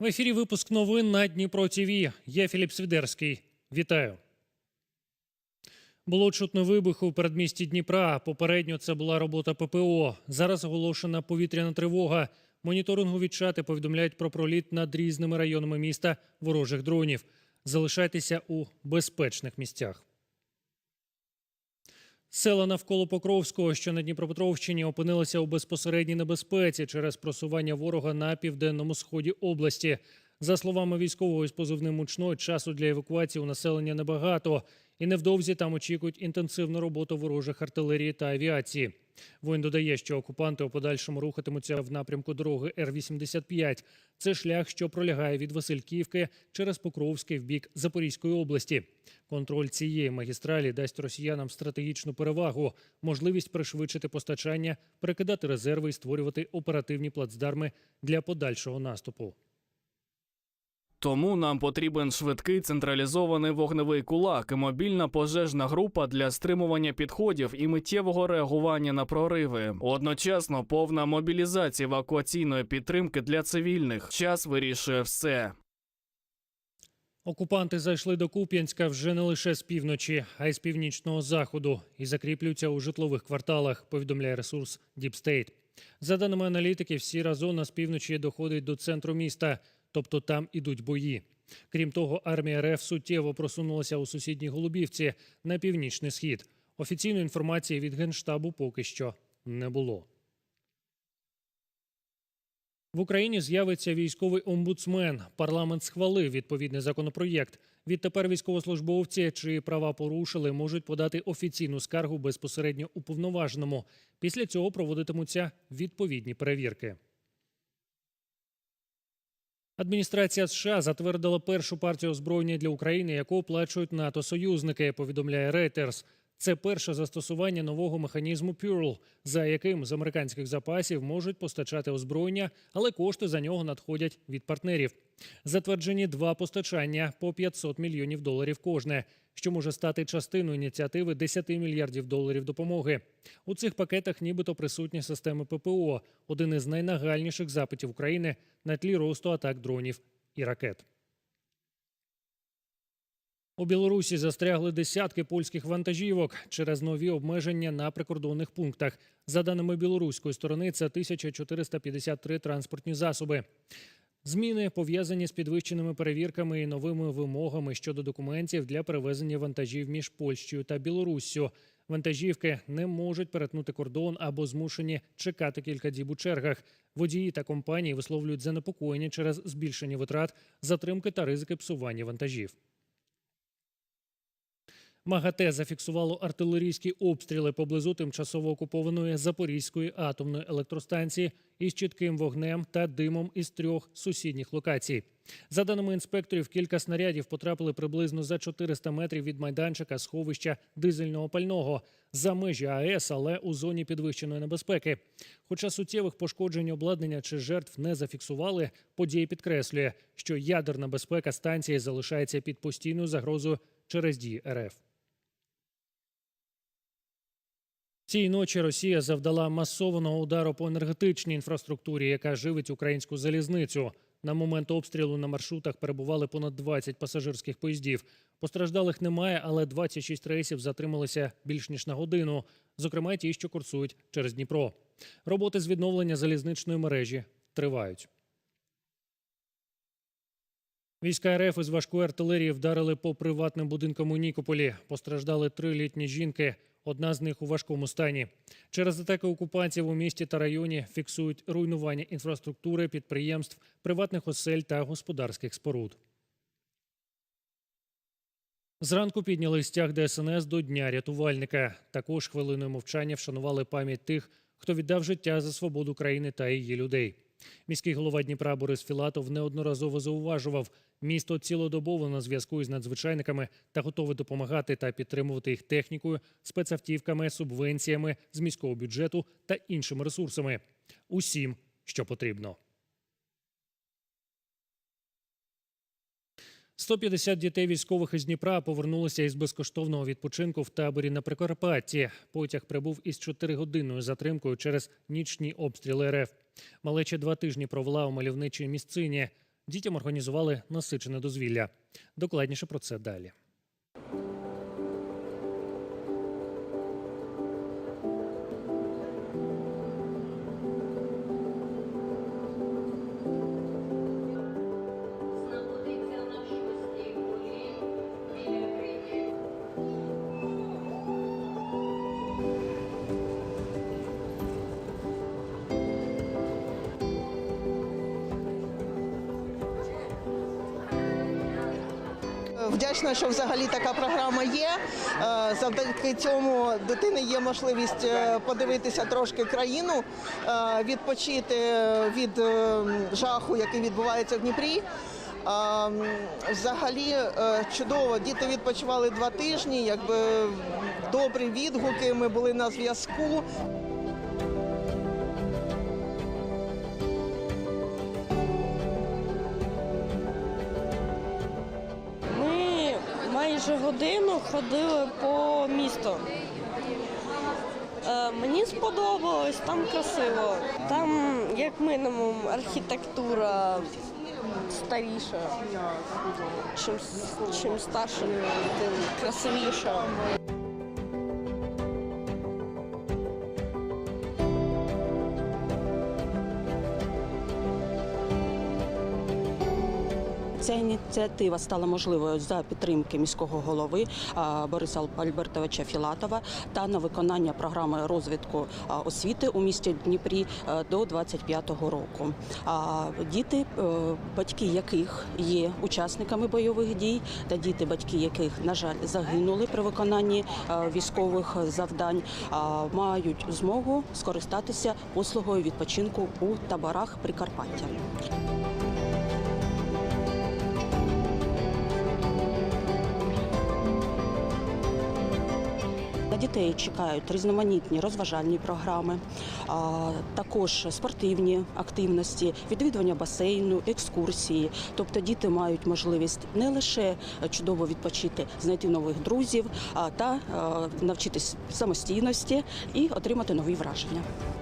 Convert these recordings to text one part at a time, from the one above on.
В ефірі випуск новин на Дніпро ТВ. Я Філіп Свідерський. Вітаю. Було чутно вибуху у передмісті Дніпра. Попередньо це була робота ППО. Зараз оголошена повітряна тривога. Моніторингові чати повідомляють про проліт над різними районами міста ворожих дронів. Залишайтеся у безпечних місцях. Села навколо Покровського, що на Дніпропетровщині, опинилися у безпосередній небезпеці через просування ворога на південному сході області. За словами військового із позивним «Мучной», часу для евакуації у населення небагато, і невдовзі там очікують інтенсивну роботу ворожих артилерії та авіації. Воїн додає, що окупанти у подальшому рухатимуться в напрямку дороги Р-85. Це шлях, що пролягає від Васильківки через Покровський в бік Запорізької області. Контроль цієї магістралі дасть росіянам стратегічну перевагу, можливість пришвидшити постачання, перекидати резерви і створювати оперативні плацдарми для подальшого наступу. Тому нам потрібен швидкий централізований вогневий кулак і мобільна пожежна група для стримування підходів і миттєвого реагування на прориви. Одночасно повна мобілізація евакуаційної підтримки для цивільних. Час вирішує все. Окупанти зайшли до Куп'янська вже не лише з півночі, а й з північного заходу і закріплюються у житлових кварталах. Повідомляє ресурс State. За даними аналітиків, сіра зона з півночі доходить до центру міста, тобто там ідуть бої. Крім того, армія РФ суттєво просунулася у сусідній Голубівці на північний схід. Офіційної інформації від генштабу поки що не було. В Україні з'явиться військовий омбудсмен. Парламент схвалив відповідний законопроєкт. Відтепер військовослужбовці, чиї права порушили, можуть подати офіційну скаргу безпосередньо уповноваженому. Після цього проводитимуться відповідні перевірки. Адміністрація США затвердила першу партію озброєння для України, яку оплачують НАТО-союзники. Повідомляє Reuters. Це перше застосування нового механізму Pearl, за яким з американських запасів можуть постачати озброєння, але кошти за нього надходять від партнерів. Затверджені два постачання по 500 мільйонів доларів кожне, що може стати частиною ініціативи 10 мільярдів доларів допомоги. У цих пакетах нібито присутні системи ППО, один із найнагальніших запитів України на тлі росту атак дронів і ракет. У Білорусі застрягли десятки польських вантажівок через нові обмеження на прикордонних пунктах. За даними білоруської сторони, це 1453 транспортні засоби. Зміни пов'язані з підвищеними перевірками і новими вимогами щодо документів для перевезення вантажів між Польщею та Білоруссю. Вантажівки не можуть перетнути кордон або змушені чекати кілька діб у чергах. Водії та компанії висловлюють занепокоєння через збільшення витрат, затримки та ризики псування вантажів. МАГАТЕ зафіксувало артилерійські обстріли поблизу тимчасово окупованої Запорізької атомної електростанції із чітким вогнем та димом із трьох сусідніх локацій. За даними інспекторів, кілька снарядів потрапили приблизно за 400 метрів від майданчика сховища дизельного пального за межі АЕС, але у зоні підвищеної небезпеки. Хоча суттєвих пошкоджень обладнання чи жертв не зафіксували, подія підкреслює, що ядерна безпека станції залишається під постійною загрозою через дії РФ. Цієї ночі Росія завдала масованого удару по енергетичній інфраструктурі, яка живить українську залізницю. На момент обстрілу на маршрутах перебували понад 20 пасажирських поїздів. Постраждалих немає, але 26 рейсів затрималися більш ніж на годину, зокрема ті, що курсують через Дніпро. Роботи з відновлення залізничної мережі тривають. Війська РФ із важкої артилерії вдарили по приватним будинкам у Нікополі. Постраждали три літні жінки. Одна з них у важкому стані. Через атаки окупантів у місті та районі фіксують руйнування інфраструктури, підприємств, приватних осель та господарських споруд. Зранку підняли стяг ДСНС до Дня рятувальника. Також хвилиною мовчання вшанували пам'ять тих, хто віддав життя за свободу країни та її людей. Міський голова Дніпра Борис Філатов неодноразово зауважував, місто цілодобово на зв'язку із надзвичайниками та готове допомагати та підтримувати їх технікою, спецавтівками, субвенціями з міського бюджету та іншими ресурсами. Усім, що потрібно. 150 дітей військових із Дніпра повернулися із безкоштовного відпочинку в таборі на Прикарпатті. Потяг прибув із 4-годинною затримкою через нічні обстріли РФ. Малеча два тижні провела у мальовничій місцині. Дітям організували насичене дозвілля. Докладніше про це далі. Вдячна, що взагалі така програма є. Е, Завдяки цьому дитини є можливість е, подивитися трошки країну, е, відпочити від жаху, який відбувається в Дніпрі. Взагалі чудово. Діти відпочивали два тижні, якби добрі відгуки. Ми були на зв'язку. Майже годину ходили по місту. Е, Мені сподобалось, там красиво. Там, як мінімум, архітектура старіша. Чим, чим старше, тим красивіша. Ініціатива стала можливою за підтримки міського голови а, Бориса Альбертовича Філатова та на виконання програми розвитку освіти у місті Дніпрі до 25-го року. Діти, е, батьки яких є учасниками бойових дій, та діти, батьки яких, на жаль, загинули при виконанні е, військових завдань, мають змогу скористатися послугою відпочинку у таборах Прикарпаття. Дітей чекають різноманітні розважальні програми, також спортивні активності, відвідування басейну, екскурсії. Тобто діти мають можливість не лише чудово відпочити, знайти нових друзів, та навчитись самостійності і отримати нові враження. –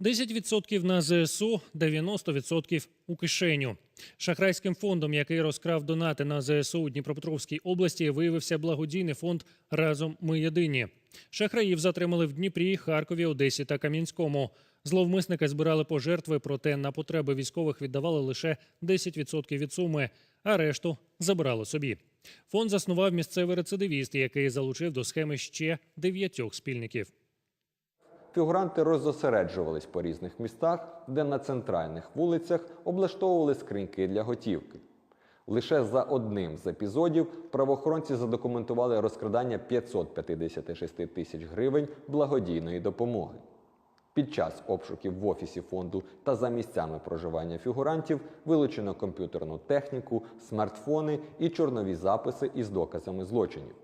10% на ЗСУ, 90% у кишеню. Шахрайським фондом, який розкрав донати на ЗСУ у Дніпропетровській області, виявився благодійний фонд Разом ми єдині. Шахраїв затримали в Дніпрі, Харкові, Одесі та Кам'янському. Зловмисники збирали пожертви, проте на потреби військових віддавали лише 10% від суми, а решту забирали собі. Фонд заснував місцевий рецидивіст, який залучив до схеми ще дев'ятьох спільників. Фігуранти роззосереджувались по різних містах, де на центральних вулицях облаштовували скриньки для готівки. Лише за одним з епізодів правоохоронці задокументували розкрадання 556 тисяч гривень благодійної допомоги. Під час обшуків в офісі фонду та за місцями проживання фігурантів вилучено комп'ютерну техніку, смартфони і чорнові записи із доказами злочинів.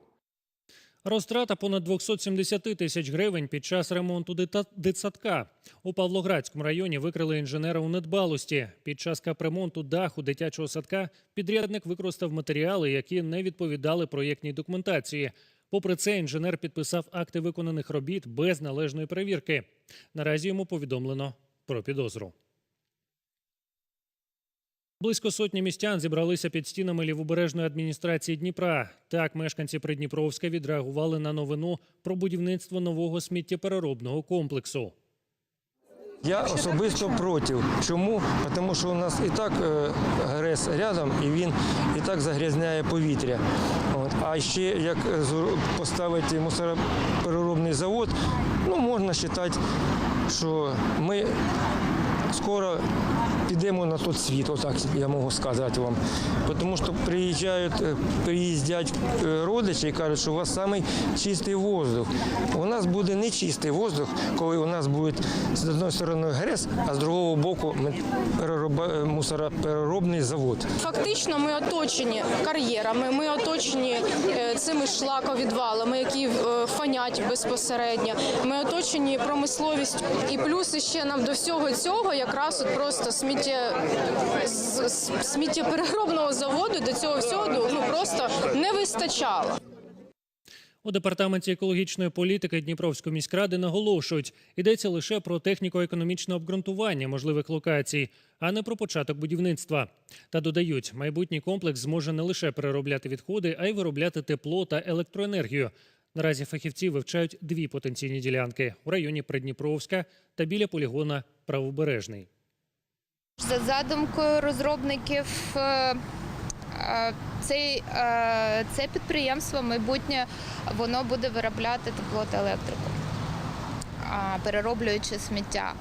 Розтрата понад 270 тисяч гривень під час ремонту дитсадка. У Павлоградському районі викрили інженера у недбалості. Під час капремонту даху дитячого садка підрядник використав матеріали, які не відповідали проєктній документації. Попри це, інженер підписав акти виконаних робіт без належної перевірки. Наразі йому повідомлено про підозру. Близько сотні містян зібралися під стінами лівобережної адміністрації Дніпра. Так, мешканці Придніпровська відреагували на новину про будівництво нового сміттєпереробного комплексу. Я особисто проти. Чому? Тому що у нас і так е, ГРЕС рядом, і він і так загрязняє повітря. От. А ще як е, поставити мусоропереробний завод, ну можна вважати, що ми скоро підемо на той світ, отак я можу сказати вам. Тому що приїжджають, е, приїздять е, родичі і кажуть, що у вас самий чистий воздух. У нас буде не чистий воздух, коли у нас буде з однієї сторони ГРЕС, а з другого боку перероба- мусоропереробний завод. Фактично, ми оточені кар'єрами, ми оточені е, цими шлаковідвалами, які е, фанять безпосередньо. Ми оточені промисловістю. І плюс ще нам до всього цього якраз от просто сміття з- з- сміттєпереробного заводу до цього всього ну просто не вистачало. У департаменті екологічної політики Дніпровської міськради наголошують, йдеться лише про техніко-економічне обґрунтування можливих локацій, а не про початок будівництва. Та додають, майбутній комплекс зможе не лише переробляти відходи, а й виробляти тепло та електроенергію. Наразі фахівці вивчають дві потенційні ділянки у районі Придніпровська та біля полігона Правобережний. За задумкою розробників, е, е, цей, е, це підприємство майбутнє воно буде виробляти тепло та електрику, перероблюючи сміття.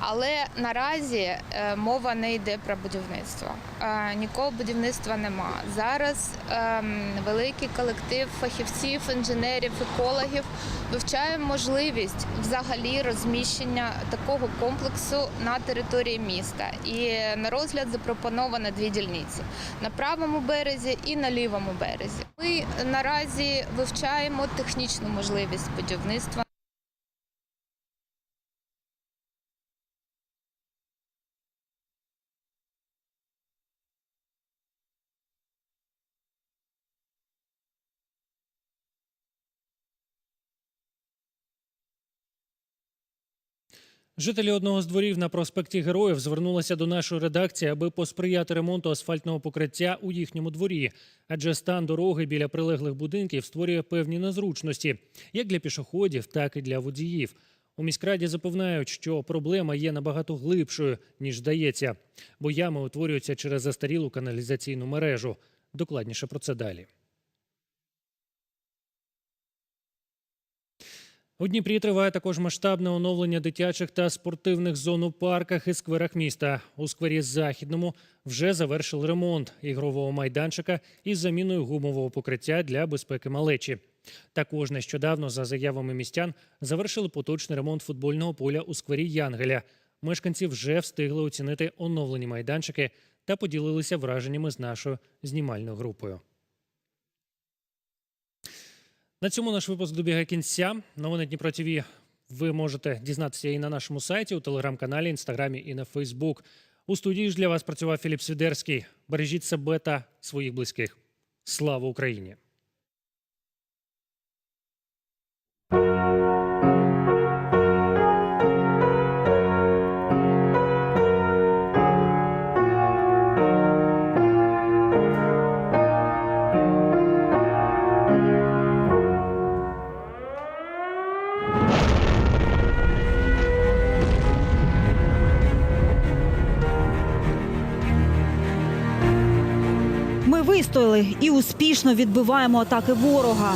Але наразі е, мова не йде про будівництво. Е, Нікого будівництва нема. Зараз ем, великий колектив фахівців, інженерів, екологів вивчає можливість взагалі розміщення такого комплексу на території міста. І на розгляд запропоновано дві дільниці на правому березі і на лівому березі. Ми наразі вивчаємо технічну можливість будівництва. Жителі одного з дворів на проспекті Героїв звернулися до нашої редакції, аби посприяти ремонту асфальтного покриття у їхньому дворі, адже стан дороги біля прилеглих будинків створює певні незручності як для пішоходів, так і для водіїв. У міськраді запевняють, що проблема є набагато глибшою ніж здається, бо ями утворюються через застарілу каналізаційну мережу. Докладніше про це далі. У Дніпрі триває також масштабне оновлення дитячих та спортивних зон у парках і скверах міста. У сквері Західному вже завершили ремонт ігрового майданчика із заміною гумового покриття для безпеки малечі. Також нещодавно, за заявами містян, завершили поточний ремонт футбольного поля у сквері Янгеля. Мешканці вже встигли оцінити оновлені майданчики та поділилися враженнями з нашою знімальною групою. На цьому наш випуск добігає кінця. Новини Дніпро ТВ ви можете дізнатися і на нашому сайті, у телеграм-каналі, інстаграмі і на Фейсбук. У студії ж для вас працював Філіп Свідерський. Бережіть себе та своїх близьких. Слава Україні! Вистояли і успішно відбиваємо атаки ворога.